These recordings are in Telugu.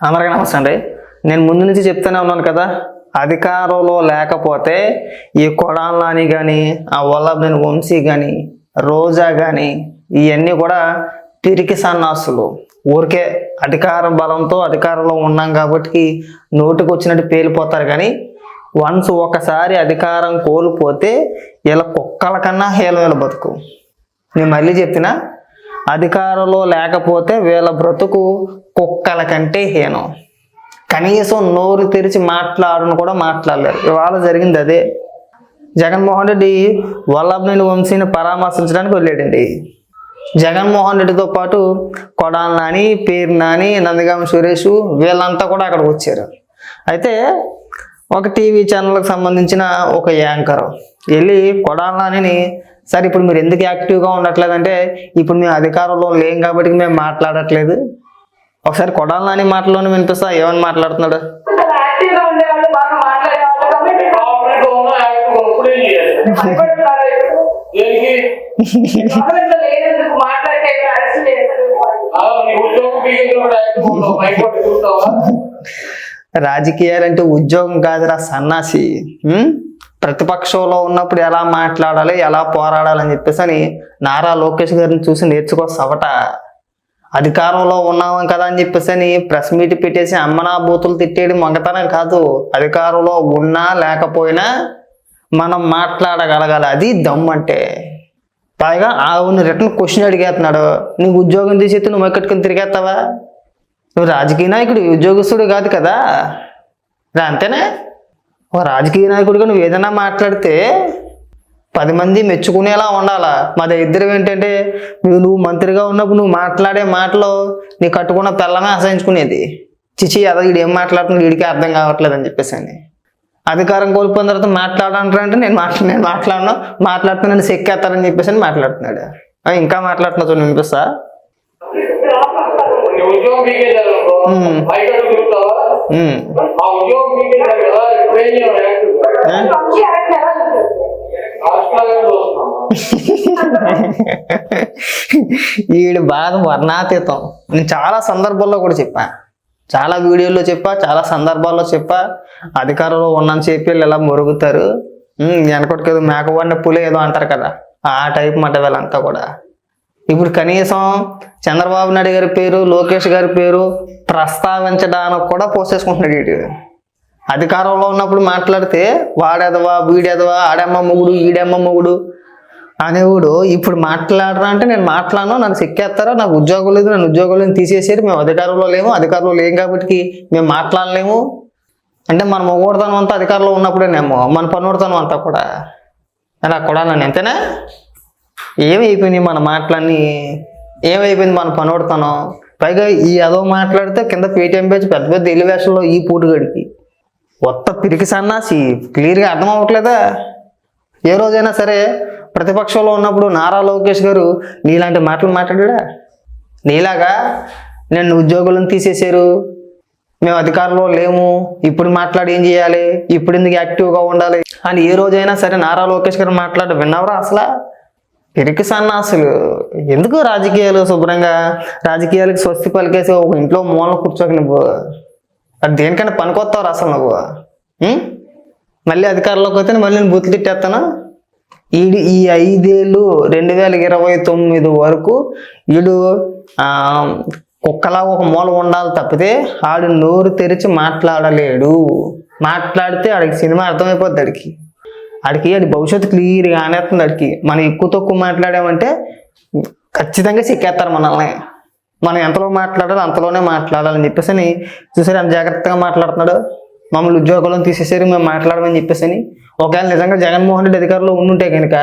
అందరికీ నమస్తే అండి. నేను ముందు నుంచి చెప్తూనే ఉన్నాను కదా అధికారంలో లేకపోతే ఈ కొడాలని కానీ ఆ వల్లభనేని వంశీ కానీ రోజా కానీ ఇవన్నీ కూడా పిరికి సన్నాసులు. ఊరికే అధికారం బలంతో అధికారంలో ఉన్నాం కాబట్టి నోటికి వచ్చినట్టు పేలిపోతారు కానీ వన్స్ ఒకసారి అధికారం కోల్పోతే ఇలా కుక్కల కన్నా హేళ వీళ్ళ బతుకు. నేను మళ్ళీ చెప్పినా అధికారంలో లేకపోతే వీళ్ళ బ్రతుకు కుక్కల కంటే హీనం. కనీసం నోరు తెరిచి మాట్లాడను కూడా మాట్లాడలేరు ఇవాళ జరిగింది అదే. జగన్మోహన్ రెడ్డి వల్లభనేని వంశీని పరామర్శించడానికి వెళ్ళాడండి. జగన్మోహన్ రెడ్డితో పాటు కొడాల నాని పేరు నాని నందగామ సురేష్ వీళ్ళంతా కూడా అక్కడికి వచ్చారు. అయితే ఒక టీవీ ఛానల్కి సంబంధించిన ఒక యాంకర్ వెళ్ళి కొడాల నానిని సరే ఇప్పుడు మీరు ఎందుకు యాక్టివ్గా ఉండట్లేదంటే ఇప్పుడు మేము అధికారంలో లేం కాబట్టి మేము మాట్లాడట్లేదు. ఒకసారి కొడాల నాని మాటలోనే వినిపిస్తా ఏమని మాట్లాడుతున్నాడు? రాజకీయాలంటే ఉద్యోగం కాదురా సన్నాసి? ప్రతిపక్షంలో ఉన్నప్పుడు ఎలా మాట్లాడాలి ఎలా పోరాడాలి అని చెప్పేసి అని నారా లోకేష్ గారిని చూసి నేర్చుకో సవట అధికారంలో ఉన్నాం కదా అని చెప్పేసి అని ప్రెస్ మీట్ పెట్టేసి అమ్మనా బూతులు తిట్టేయడం మొగతనం కాదు. అధికారంలో ఉన్నా లేకపోయినా మనం మాట్లాడగలగాలి. అది దమ్ అంటే పైగా ఆవుని రిటర్న్ క్వశ్చన్ అడిగేస్తున్నాడు. నీకు ఉద్యోగం తీసేస్తే నువ్వు ఎక్కడికి తిరిగేస్తావా? నువ్వు రాజకీయ నాయకుడు ఉద్యోగస్తుడు కాదు కదా. రా అంతేనా? ఒక రాజకీయ నాయకుడిగా నువ్వు ఏదైనా మాట్లాడితే పది మంది మెచ్చుకునేలా ఉండాలా? మా ఇద్దరు ఏంటంటే నువ్వు నువ్వు మంత్రిగా ఉన్నప్పుడు నువ్వు మాట్లాడే మాటలు నీ కట్టుకున్న పిల్లమే అసహించుకునేది. చిచి అదో వీడు ఏం మాట్లాడుతున్నాడు వీడికి అర్థం కావట్లేదు అని చెప్పేసి అని. అధికారం కోల్పోయిన తర్వాత మాట్లాడంటారంటే నేను మాట్లా నేను మాట్లాడను మాట్లాడుతున్నా నన్ను సెక్కేస్తారని చెప్పేసి అని మాట్లాడుతున్నాడు. ఇంకా మాట్లాడుతున్నా చూడు వినిపిస్తా? నీ వీడి బాధ వర్ణాతీతం. నేను చాలా సందర్భాల్లో కూడా చెప్పా. చాలా వీడియోల్లో చెప్పా చాలా సందర్భాల్లో చెప్పా. అధికారంలో ఉన్నాను చెప్పి వీళ్ళు ఇలా మురుగుతారు. వెనకటి కదా మేకవాడిన పులి ఏదో అంటారు కదా. ఆ టైప్ మాట వీళ్ళంతా కూడా. ఇప్పుడు కనీసం చంద్రబాబు నాయుడు గారి పేరు లోకేష్ గారి పేరు ప్రస్తావించడానికి కూడా పోసేసుకుంటున్నాడు ఇటు అధికారంలో ఉన్నప్పుడు మాట్లాడితే వాడెదవా వీడెదవా ఆడమ్మ మొగుడు ఈడమ్మ మొగుడు అనేవాడు ఇప్పుడు మాట్లాడరా అంటే నేను మాట్లాడను నన్ను సిక్కేస్తారా నాకు ఉద్యోగం లేదు నన్ను ఉద్యోగం లేదు తీసేసారు మేము అధికారంలో లేము అధికారంలో లేం కాబట్టి మేము మాట్లాడలేము. అంటే మన మొగోడతనం అంతా అధికారంలో ఉన్నప్పుడేనేమో మన పనుడతనం అంతా కూడా. అలా కూడా నన్ను ఎంతేనా ఏమైపోయినాయి మన మాటలన్నీ? ఏమైపోయింది మన పనోడుతనం? పైగా ఈ అదో మాట్లాడితే కింద పేటీఎం పేజ్ పెద్ద పెద్ద ఎలివేషన్లో ఈ పూటుగడికి కొత్త పిరికి సన్నాసి క్లియర్గా అర్థం అవ్వట్లేదా? ఏ రోజైనా సరే ప్రతిపక్షంలో ఉన్నప్పుడు నారా లోకేష్ గారు నీలాంటి మాటలు మాట్లాడా నీలాగా నేను ఉద్యోగులను తీసేశారు. మేము అధికారంలో లేము. ఇప్పుడు మాట్లాడి ఏం చేయాలి? ఇప్పుడు ఎందుకు యాక్టివ్గా ఉండాలి? అని ఏ రోజైనా సరే నారా లోకేష్ గారు మాట్లాడి విన్నావరా అసలు? పిరికి సన్నాసులు. ఎందుకు రాజకీయాలు శుభ్రంగా రాజకీయాలకు స్వస్తి పలికేసి ఒక ఇంట్లో మూల కూర్చోక నువ్వు? అది దేనికైనా పనికొస్తావు అసలు నువ్వు? మళ్ళీ అధికారంలోకి వస్తే మళ్ళీ నేను బూతులు తిట్టేస్తాను? ఈడు ఈ ఐదేళ్ళు రెండు వేల ఇరవై తొమ్మిది వరకు వీడు కుక్కలా ఒక మూల ఉండాలి తప్పితే ఆడు నోరు తెరిచి మాట్లాడలేడు. మాట్లాడితే ఆడికి సినిమా అర్థమైపోద్ది ఆడికి. ఆడికి అది భవిష్యత్తు క్లియర్గా అనేస్తుంది ఆడికి. మనం ఎక్కువ తక్కువ మాట్లాడామంటే ఖచ్చితంగా సిక్కేస్తారు మనల్ని. మనం ఎంతలో మాట్లాడాలి అంతలోనే మాట్లాడాలని చెప్పేసి అని చూసారు ఎంత జాగ్రత్తగా మాట్లాడుతున్నాడు? మమ్మల్ని ఉద్యోగాలను తీసేసారు మేము మాట్లాడమని చెప్పేసి అని ఒకవేళ నిజంగా జగన్మోహన్ రెడ్డి అధికారంలో ఉండుంటే కనుక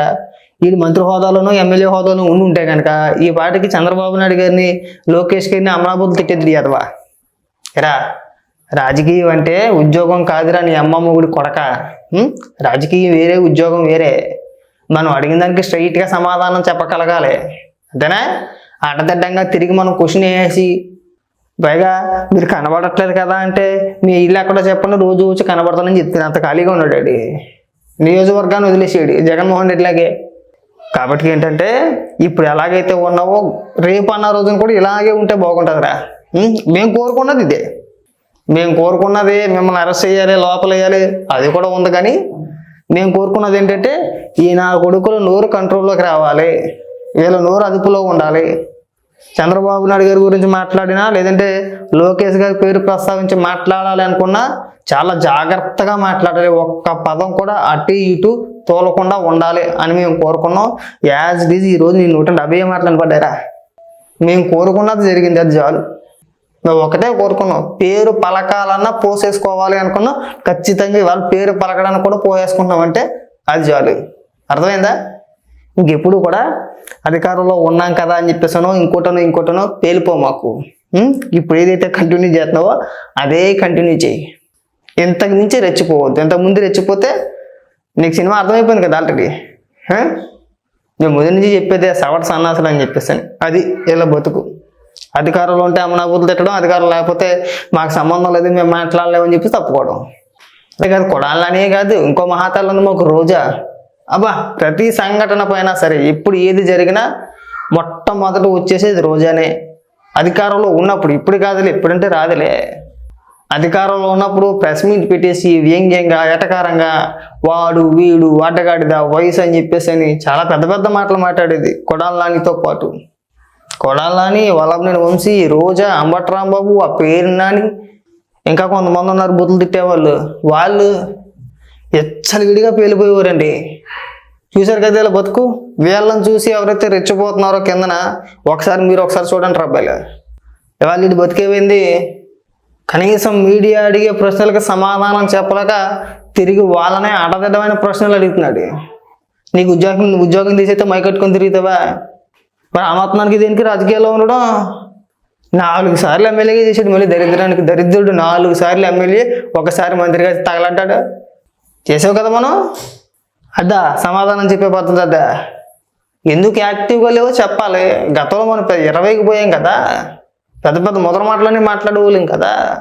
వీళ్ళు మంత్రి హోదాలోనూ ఎమ్మెల్యే హోదాలో ఉండుంటే కనుక ఈ పాటికి చంద్రబాబు నాయుడు గారిని లోకేష్ గారిని అమరాబాద్ తిట్టేది అదవా? ఎరా? రాజకీయం అంటే ఉద్యోగం కాదురా నీ అమ్మమ్మ గుడి కొడక. రాజకీయం వేరే ఉద్యోగం వేరే. మనం అడిగిన దానికి స్ట్రైట్గా సమాధానం చెప్పగలగాలి. అంతేనా? అడ్డదిడ్డంగా తిరిగి మనం క్వశ్చన్ వేసి పైగా మీరు కనబడట్లేదు కదా అంటే మీ ఇల్లు ఎక్కడో చెప్పండి? రోజు వచ్చి కనబడతానని చెప్తాను. అంత ఖాళీగా ఉన్నాడు అడి నియోజకవర్గాన్ని వదిలేసాడు జగన్మోహన్ రెడ్డిలాగే కాబట్టి ఏంటంటే ఇప్పుడు ఎలాగైతే ఉన్నావో రేపు అన్న రోజున కూడా ఇలాగే ఉంటే బాగుంటుందిరా. మేము కోరుకున్నది ఇదే. మేము కోరుకున్నది మిమ్మల్ని అరెస్ట్ చేయాలి లోపలేయాలి అది కూడా ఉంది కానీ మేము కోరుకున్నది ఏంటంటే ఈ నా కొడుకులు నోరు కంట్రోల్లోకి రావాలి. వీళ్ళ నోరు అదుపులో ఉండాలి. చంద్రబాబు నాయుడు గారి గురించి మాట్లాడినా లేదంటే లోకేష్ గారి పేరు ప్రస్తావించి మాట్లాడాలి అనుకున్నా చాలా జాగ్రత్తగా మాట్లాడాలి. ఒక్క పదం కూడా అటు ఇటు తోలకుండా ఉండాలి అని మేము కోరుకున్నాం. యాజ్ ఇట్ ఈజ్ ఈరోజు నేను నూట డెబ్బై మాటలు పడ్డారా మేము కోరుకున్నది జరిగింది అది చాలు. నువ్వు ఒకటే కోరుకున్నాం పేరు పలకాలన్నా పోసేసుకోవాలి అనుకున్నావు ఖచ్చితంగా ఇవాళ పేరు పలకడానికి కూడా పోసేసుకున్నాం అంటే అది చాలు. అర్థమైందా? ఇంకెప్పుడు కూడా అధికారంలో ఉన్నాం కదా అని చెప్పేసానో ఇంకోటనో ఇంకోటనో పేలిపో మాకు. ఇప్పుడు ఏదైతే కంటిన్యూ చేస్తున్నావో అదే కంటిన్యూ చేయి. ఇంతకు మించి రెచ్చిపోవద్దు. ఇంతకు ముందు రెచ్చిపోతే నీకు సినిమా అర్థమైపోయింది కదా ఆల్రెడీ నేను ముందు నుంచి చెప్పేదే సవట సన్నాసులు అని చెప్పేసాను. అది ఇలా బతుకు. అధికారంలో ఉంటే అమ్మనాబుద్ధులు తిట్టడం అధికారం లేకపోతే మాకు సంబంధం లేదు మేము మాట్లాడలేమని చెప్పి తప్పుకోవడం. అదే కాదు కొడాలనే కాదు ఇంకో మహాతాలు ఉంది మాకు రోజా. అబ్బా ప్రతి సంఘటన పైన సరే ఇప్పుడు ఏది జరిగినా మొట్టమొదట వచ్చేసేది రోజానే. అధికారంలో ఉన్నప్పుడు ఇప్పుడు కాదులే ఎప్పుడంటే రాదులే. అధికారంలో ఉన్నప్పుడు ప్రెస్ మీట్ పెట్టేసి వ్యంగ్యంగా ఎటకారంగా వాడు వీడు ఆటగాడిదా వయసు అని చెప్పేసి అని చాలా పెద్ద పెద్ద మాటలు మాట్లాడేది కొడాలని పాటు. కొడాలని వల్లభనేని వంశీ రోజా అంబట్రాంబాబు ఆ పేరు నాని. ఇంకా కొంతమంది ఉన్నారు బుద్ధులు తిట్టేవాళ్ళు. వాళ్ళు ఎచ్చలిగిడిగా పేలిపోయేవారండి. చూశారు కదా ఇలా బతుకు? వీళ్ళని చూసి ఎవరైతే రెచ్చిపోతున్నారో కిందన ఒకసారి మీరు ఒకసారి చూడండి రబ్బాయిలు ఇవాళ ఇది బతికేపోయింది కనీసం మీడియా అడిగే ప్రశ్నలకు సమాధానం చెప్పలేక తిరిగి వాళ్ళనే అడదడమైన ప్రశ్నలు అడుగుతున్నాడు. నీకు ఉద్యోగం ఉద్యోగం తీసైతే మైకట్టుకొని తిరుగుతావా? మరి అమర్తనానికి దీనికి రాజకీయాల్లో ఉండడం? నాలుగు సార్లు ఎమ్మెల్యేగా చేసాడు మళ్ళీ దరిద్రానికి దరిద్రుడు నాలుగు సార్లు ఎమ్మెల్యే ఒకసారి మంత్రిగా తగలంటాడు. చేసావు కదా మనం? అద్దా సమాధానం చెప్పే పద్ధతి అద్దా. ఎందుకు యాక్టివ్గా లేవో చెప్పాలి. గతంలో మనం పెద్ద ఇరవైకి పోయాం కదా. పెద్ద పెద్ద మొదటి మాటలని మాట్లాడేవాళ్ళం కదా.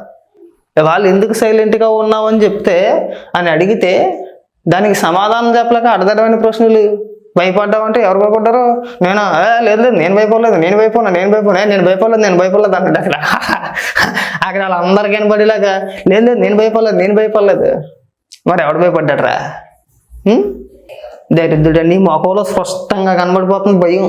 వాళ్ళు ఎందుకు సైలెంట్గా ఉన్నావు అని చెప్తే అని అడిగితే దానికి సమాధానం చెప్పలేక అడదడమైన ప్రశ్నలు. భయపడ్డావంటే ఎవరు భయపడ్డారు? నేను? లేదు లేదు నేను భయపడలేదు నేను భయపడినా నేను భయపడినా నేను భయపడలేదు నేను భయపడలేదు అన్నట్టు అక్కడ. అక్కడ వాళ్ళందరికీ వినపడేలాగా లేదు లేదు నేను భయపడలేదు నేను భయపడలేదు. మరి ఎవడు భయపడ్డాడరా? దరిద్రుడు నీ మొఖంలో స్పష్టంగా కనబడిపోతుంది భయం.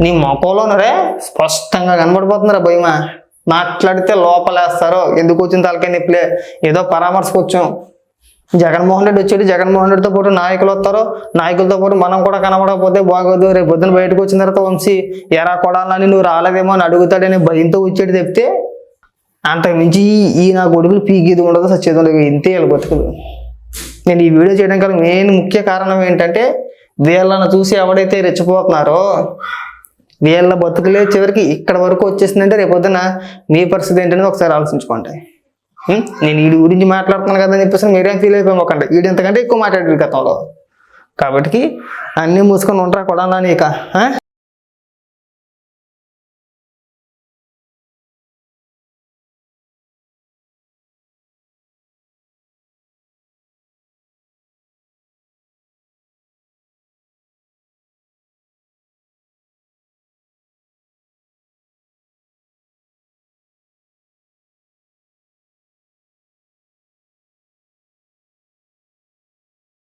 నీ మొఖంలోనరే స్పష్టంగా కనబడిపోతుందిరా భయమా? మాట్లాడితే లోపలేస్తారు. ఎందుకు వచ్చిన తలకాయ నిప్పులే? ఏదో పరామర్శకు వచ్చాం. జగన్మోహన్ రెడ్డి వచ్చేది జగన్మోహన్ రెడ్డితో పాటు నాయకులు వస్తారు నాయకులతో పాటు మనం కూడా కనబడకపోతే బాగోదు రేపు పొద్దున బయటకు వచ్చిన తర్వాత వంశీ ఎరా కొడాలని నువ్వు రాలేదేమో అని అడుగుతాడని భయంతో వచ్చేది చెప్తే అంతకు మించి ఈ- నా కొడుకులు పీకేది ఉండదు సచ్చేది ఉండదు ఇంతే వీళ్ళ బతుకులు. నేను ఈ వీడియో చేయడం గల మెయిన్ ముఖ్య కారణం ఏంటంటే వీళ్ళని చూసి ఎవడైతే రెచ్చిపోతున్నారో వీళ్ళ బతుకులే చివరికి ఇక్కడ వరకు వచ్చేసిందంటే రేపొద్దున మీ పరిస్థితి ఏంటనేది ఒకసారి ఆలోచించుకోండి. నేను వీడి గురించి మాట్లాడుతున్నాను కదా అని చెప్పేసి మీరేం ఫీల్ అయిపోయి వీడి ఎంతకంటే ఎక్కువ మాట్లాడారు గతంలో. కాబట్టి అన్నీ మూసుకొని ఉంటారా కూడా ఇక